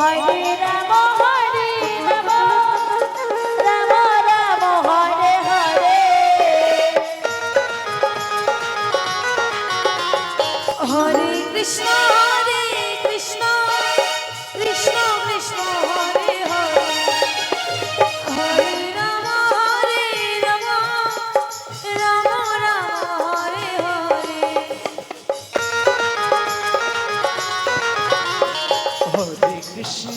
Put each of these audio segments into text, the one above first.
Hare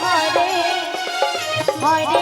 Hare Hare